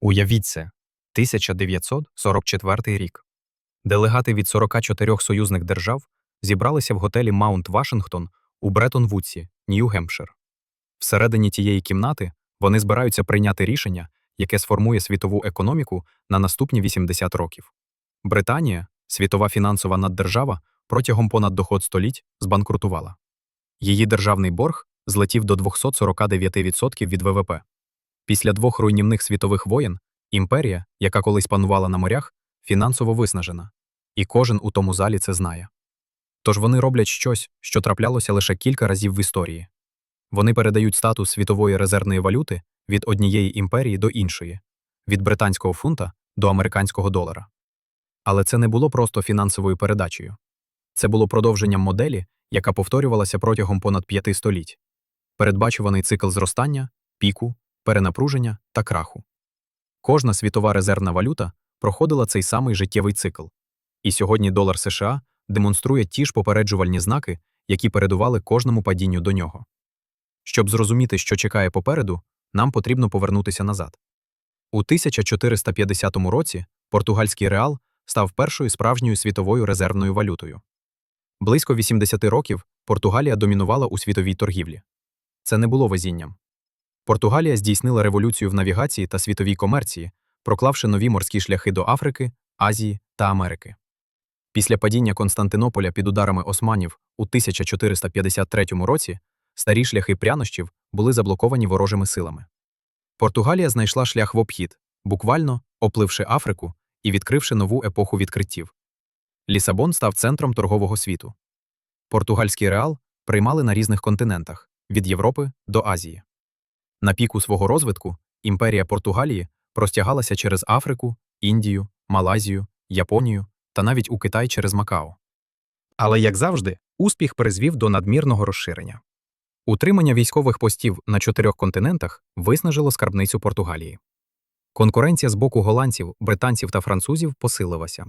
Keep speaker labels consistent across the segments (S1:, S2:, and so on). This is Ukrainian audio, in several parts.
S1: Уявіть це, 1944 рік. Делегати від 44 союзних держав зібралися в готелі Маунт Вашингтон у Бреттон-Вудсі, Нью-Гемпшир. Всередині тієї кімнати вони збираються прийняти рішення, яке сформує світову економіку на наступні 80 років. Британія, світова фінансова наддержава, протягом понад доход століть збанкрутувала. Її державний борг злетів до 249% від ВВП. Після двох руйнівних світових воєн імперія, яка колись панувала на морях, фінансово виснажена, і кожен у тому залі це знає. Тож вони роблять щось, що траплялося лише кілька разів в історії. Вони передають статус світової резервної валюти від однієї імперії до іншої, від британського фунта до американського долара. Але це не було просто фінансовою передачею. Це було продовженням моделі, яка повторювалася протягом понад п'яти століть передбачуваний цикл зростання, піку, перенапруження та краху. Кожна світова резервна валюта проходила цей самий життєвий цикл. І сьогодні долар США демонструє ті ж попереджувальні знаки, які передували кожному падінню до нього. Щоб зрозуміти, що чекає попереду, нам потрібно повернутися назад. У 1450 році португальський реал став першою справжньою світовою резервною валютою. Близько 80 років Португалія домінувала у світовій торгівлі. Це не було везінням. Португалія здійснила революцію в навігації та світовій комерції, проклавши нові морські шляхи до Африки, Азії та Америки. Після падіння Константинополя під ударами османів у 1453 році старі шляхи прянощів були заблоковані ворожими силами. Португалія знайшла шлях в обхід, буквально опливши Африку і відкривши нову епоху відкриттів. Лісабон став центром торгового світу. Португальський реал приймали на різних континентах від Європи до Азії. На піку свого розвитку імперія Португалії простягалася через Африку, Індію, Малайзію, Японію та навіть у Китай через Макао. Але, як завжди, успіх призвів до надмірного розширення. Утримання військових постів на чотирьох континентах виснажило скарбницю Португалії. Конкуренція з боку голландців, британців та французів посилилася.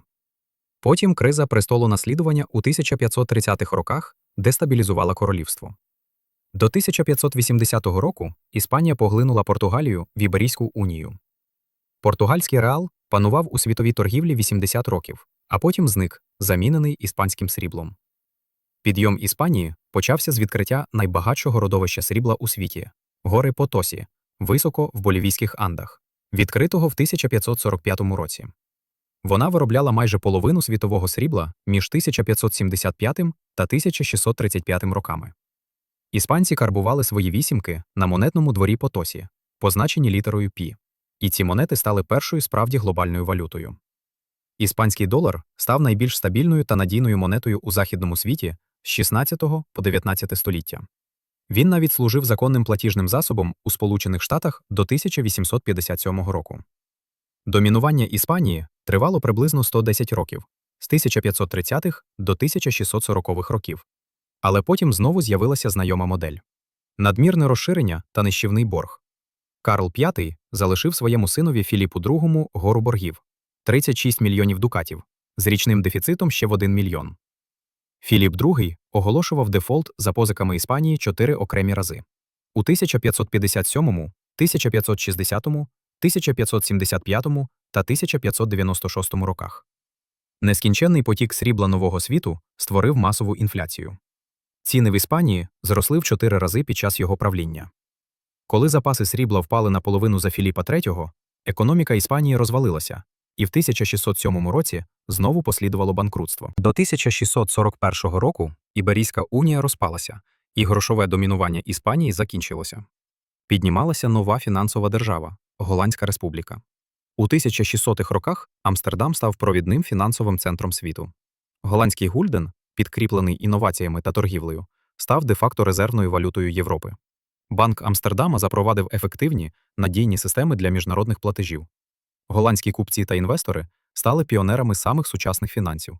S1: Потім криза престолонаслідування у 1530-х роках дестабілізувала королівство. До 1580 року Іспанія поглинула Португалію в Іберійську унію. Португальський реал панував у світовій торгівлі 80 років, а потім зник, замінений іспанським сріблом. Підйом Іспанії почався з відкриття найбагатшого родовища срібла у світі гори Потосі, високо в болівійських Андах, відкритого в 1545 році. Вона виробляла майже половину світового срібла між 1575 та 1635 роками. Іспанці карбували свої вісімки на монетному дворі Потосі, позначені літерою Пі, і ці монети стали першою справді глобальною валютою. Іспанський долар став найбільш стабільною та надійною монетою у західному світі з 16 по 19 століття. Він навіть служив законним платіжним засобом у Сполучених Штатах до 1857 року. Домінування Іспанії тривало приблизно 110 років з 1530-х до 1640-х років. Але потім знову з'явилася знайома модель надмірне розширення та нищівний борг. Карл V залишив своєму синові Філіпу II гору боргів 36 мільйонів дукатів з річним дефіцитом ще в 1 мільйон. Філіп II оголошував дефолт за позиками Іспанії чотири окремі рази у 1557, 1560, 1575 та 1596 роках. Нескінченний потік срібла нового світу створив масову інфляцію. Ціни в Іспанії зросли в чотири рази під час його правління. Коли запаси срібла впали наполовину за Філіпа III, економіка Іспанії розвалилася, і в 1607 році знову послідувало банкрутство. До 1641 року Іберійська унія розпалася, і грошове домінування Іспанії закінчилося. Піднімалася нова фінансова держава Голландська республіка. У 1600-х роках Амстердам став провідним фінансовим центром світу. Голландський гульден, підкріплений інноваціями та торгівлею, став де-факто резервною валютою Європи. Банк Амстердама запровадив ефективні надійні системи для міжнародних платежів. Голландські купці та інвестори стали піонерами самих сучасних фінансів.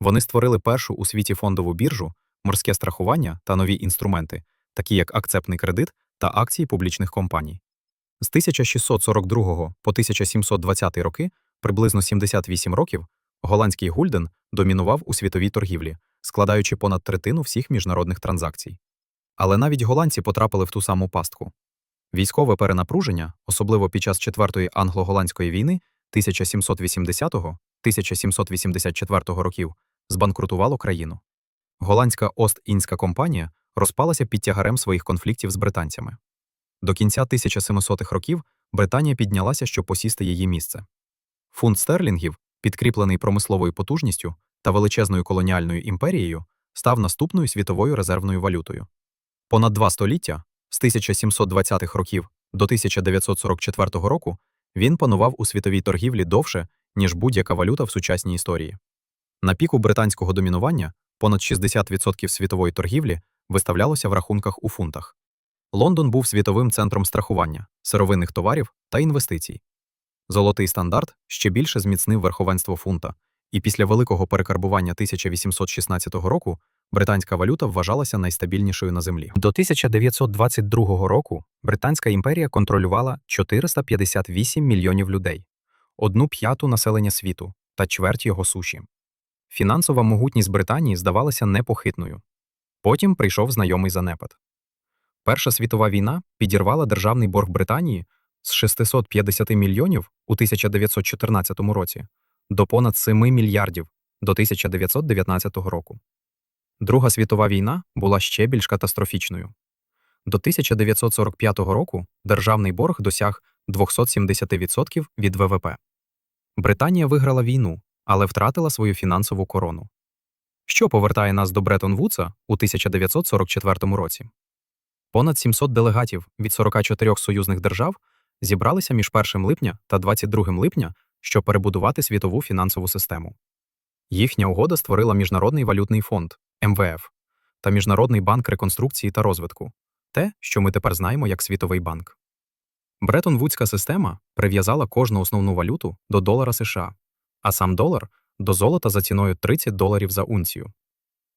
S1: Вони створили першу у світі фондову біржу, морське страхування та нові інструменти, такі як акцептний кредит та акції публічних компаній. З 1642 по 1720 роки, приблизно 78 років, голландський гульден домінував у світовій торгівлі, складаючи понад третину всіх міжнародних транзакцій. Але навіть голландці потрапили в ту саму пастку. Військове перенапруження, особливо під час Четвертої англо-голландської війни 1780-1784 років, збанкрутувало країну. Голландська Ост-Індська компанія розпалася під тягарем своїх конфліктів з британцями. До кінця 1700-х років Британія піднялася, щоб посісти її місце. Фунт стерлінгів, підкріплений промисловою потужністю та величезною колоніальною імперією, став наступною світовою резервною валютою. Понад два століття, з 1720-х років до 1944 року, він панував у світовій торгівлі довше, ніж будь-яка валюта в сучасній історії. На піку британського домінування понад 60% світової торгівлі виставлялося в рахунках у фунтах. Лондон був світовим центром страхування, сировинних товарів та інвестицій. Золотий стандарт ще більше зміцнив верховенство фунта, і після великого перекарбування 1816 року британська валюта вважалася найстабільнішою на землі. До 1922 року Британська імперія контролювала 458 мільйонів людей, одну п'яту населення світу та чверть його суші. Фінансова могутність Британії здавалася непохитною. Потім прийшов знайомий занепад. Перша світова війна підірвала державний борг Британії з 650 мільйонів у 1914 році до понад 7 мільярдів до 1919 року. Друга світова війна була ще більш катастрофічною. До 1945 року державний борг досяг 270% від ВВП. Британія виграла війну, але втратила свою фінансову корону. Що повертає нас до Бреттон Вудса у 1944 році? Понад 700 делегатів від 44 союзних держав зібралися між 1 липня та 22 липня, щоб перебудувати світову фінансову систему. Їхня угода створила Міжнародний валютний фонд МВФ та Міжнародний банк реконструкції та розвитку те, що ми тепер знаємо як Світовий банк. Бреттон-Вудська система прив'язала кожну основну валюту до долара США, а сам долар до золота за ціною 30 доларів за унцію.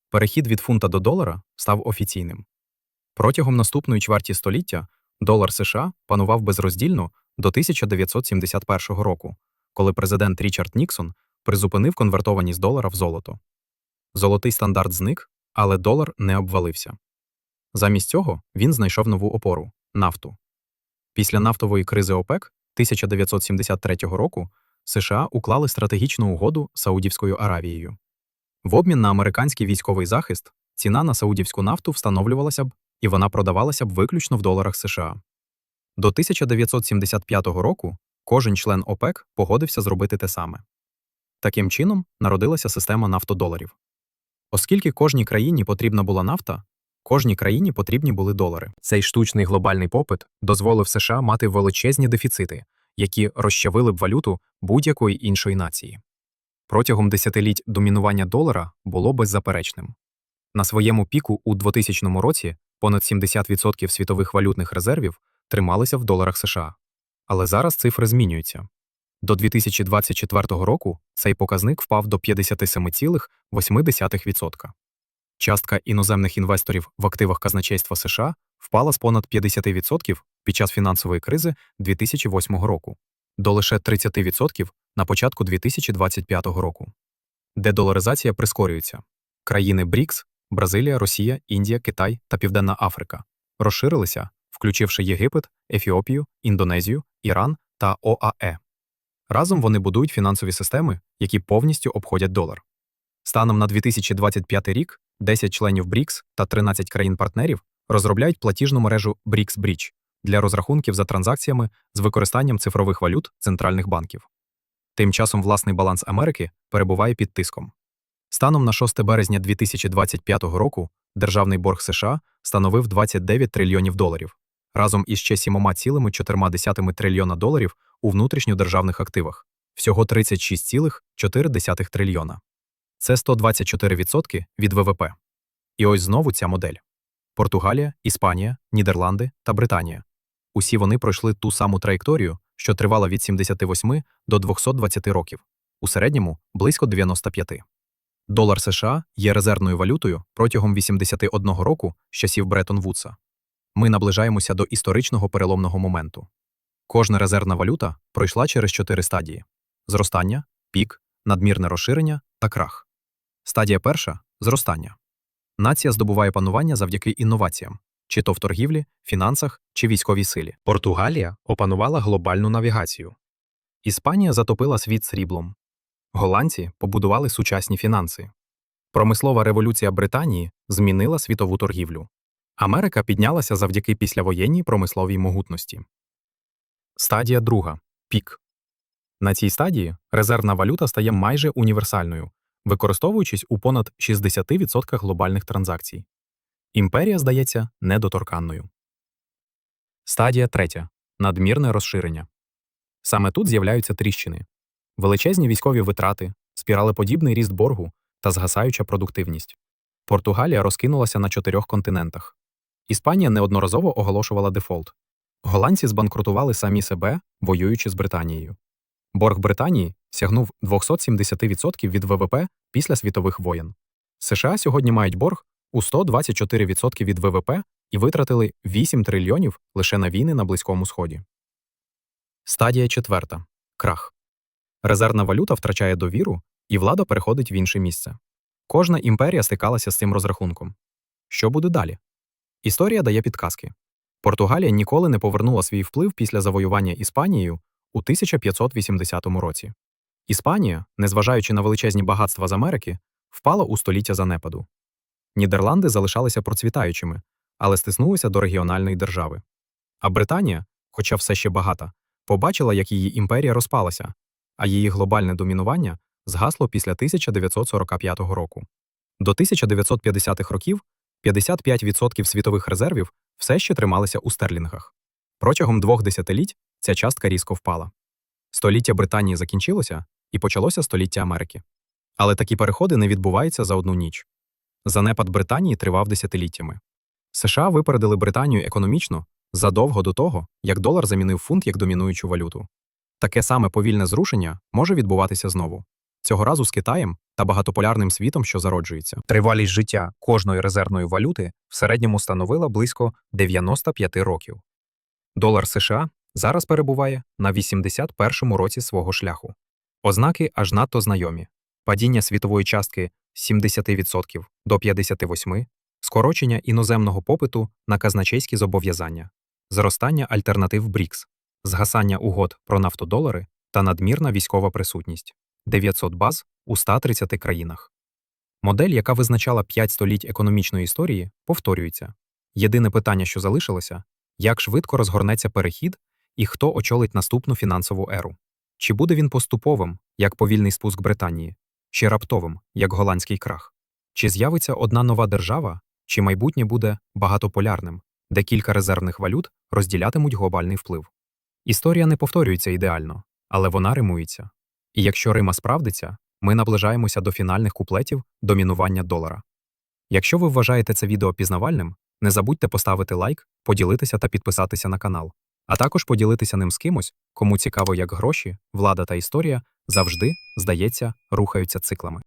S1: Перехід від фунта до долара став офіційним. Протягом наступної чверті століття долар США панував безроздільно до 1971 року, коли президент Річард Ніксон призупинив конвертованість долара в золото. Золотий стандарт зник, але долар не обвалився. Замість цього він знайшов нову опору нафту. Після нафтової кризи ОПЕК 1973 року США уклали стратегічну угоду з Саудівською Аравією. В обмін на американський військовий захист ціна на саудівську нафту встановлювалася б і вона продавалася б виключно в доларах США. До 1975 року кожен член ОПЕК погодився зробити те саме. Таким чином народилася система нафтодоларів. Оскільки кожній країні потрібна була нафта, кожній країні потрібні були долари. Цей штучний глобальний попит дозволив США мати величезні дефіцити, які розчавили б валюту будь-якої іншої нації. Протягом десятиліть домінування долара було беззаперечним. На своєму піку у 2000 році понад 70% світових валютних резервів трималися в доларах США. Але зараз цифри змінюються. До 2024 року цей показник впав до 57,8%. Частка іноземних інвесторів в активах казначейства США впала з понад 50% під час фінансової кризи 2008 року до лише 30% на початку 2025 року. Дедоларизація прискорюється. Країни БРІКС Бразилія, Росія, Індія, Китай та Південна Африка розширилися, включивши Єгипет, Ефіопію, Індонезію, Іран та ОАЕ. Разом вони будують фінансові системи, які повністю обходять долар. Станом на 2025 рік 10 членів БРІКС та 13 країн-партнерів розробляють платіжну мережу BRICS Bridge для розрахунків за транзакціями з використанням цифрових валют центральних банків. Тим часом власний баланс Америки перебуває під тиском. Станом на 6 березня 2025 року державний борг США становив 29 трильйонів доларів разом із ще 7,4 трильйона доларів у внутрішньодержавних активах, всього 36,4 трильйона. Це 124% від ВВП. І ось знову ця модель: Португалія, Іспанія, Нідерланди та Британія. Усі вони пройшли ту саму траєкторію, що тривала від 78 до 220 років, у середньому близько 95. Долар США є резервною валютою протягом 81 року з часів Бреттон Вудса. Ми наближаємося до історичного переломного моменту. Кожна резервна валюта пройшла через чотири стадії: зростання, пік, надмірне розширення та крах. Стадія перша зростання. Нація здобуває панування завдяки інноваціям, чи то в торгівлі, фінансах чи військовій силі. Португалія опанувала глобальну навігацію. Іспанія затопила світ сріблом. Голландці побудували сучасні фінанси. Промислова революція Британії змінила світову торгівлю. Америка піднялася завдяки післявоєнній промисловій могутності. Стадія друга пік. На цій стадії резервна валюта стає майже універсальною, використовуючись у понад 60% глобальних транзакцій. Імперія здається недоторканною. Стадія третя надмірне розширення. Саме тут з'являються тріщини, величезні військові витрати, спіралеподібний ріст боргу та згасаюча продуктивність. Португалія розкинулася на чотирьох континентах. Іспанія неодноразово оголошувала дефолт. Голландці збанкрутували самі себе, воюючи з Британією. Борг Британії сягнув 270% від ВВП після світових воєн. США сьогодні мають борг у 124% від ВВП і витратили 8 трильйонів лише на війни на Близькому Сході. Стадія четверта крах. Резервна валюта втрачає довіру, і влада переходить в інше місце. Кожна імперія стикалася з цим розрахунком. Що буде далі? Історія дає підказки. Португалія ніколи не повернула свій вплив після завоювання Іспанією у 1580 році. Іспанія, незважаючи на величезні багатства з Америки, впала у століття занепаду. Нідерланди залишалися процвітаючими, але стиснулися до регіональної держави. А Британія, хоча все ще багата, побачила, як її імперія розпалася, а її глобальне домінування згасло після 1945 року. До 1950-х років 55% світових резервів все ще трималися у стерлінгах. Протягом двох десятиліть ця частка різко впала. Століття Британії закінчилося і почалося століття Америки. Але такі переходи не відбуваються за одну ніч. Занепад Британії тривав десятиліттями. США випередили Британію економічно задовго до того, як долар замінив фунт як домінуючу валюту. Таке саме повільне зрушення може відбуватися знову цього разу з Китаєм та багатополярним світом, що зароджується.
S2: Тривалість життя кожної резервної валюти в середньому становила близько 95 років. Долар США зараз перебуває на 81-му році свого шляху. Ознаки аж надто знайомі: падіння світової частки з 70% до 58%, скорочення іноземного попиту на казначейські зобов'язання, зростання альтернатив БРІКС, згасання угод про нафтодолари та надмірна військова присутність 900 баз у 130 країнах. Модель, яка визначала 5 століть економічної історії, повторюється. Єдине питання, що залишилося як швидко розгорнеться перехід і хто очолить наступну фінансову еру. Чи буде він поступовим, як повільний спуск Британії, чи раптовим, як голландський крах? Чи з'явиться одна нова держава, чи майбутнє буде багатополярним, де кілька резервних валют розділятимуть глобальний вплив? Історія не повторюється ідеально, але вона римується. І якщо Рима справдиться, ми наближаємося до фінальних куплетів домінування долара. Якщо ви вважаєте це відео пізнавальним, не забудьте поставити лайк, поділитися та підписатися на канал, а також поділитися ним з кимось, кому цікаво, як гроші, влада та історія завжди, здається, рухаються циклами.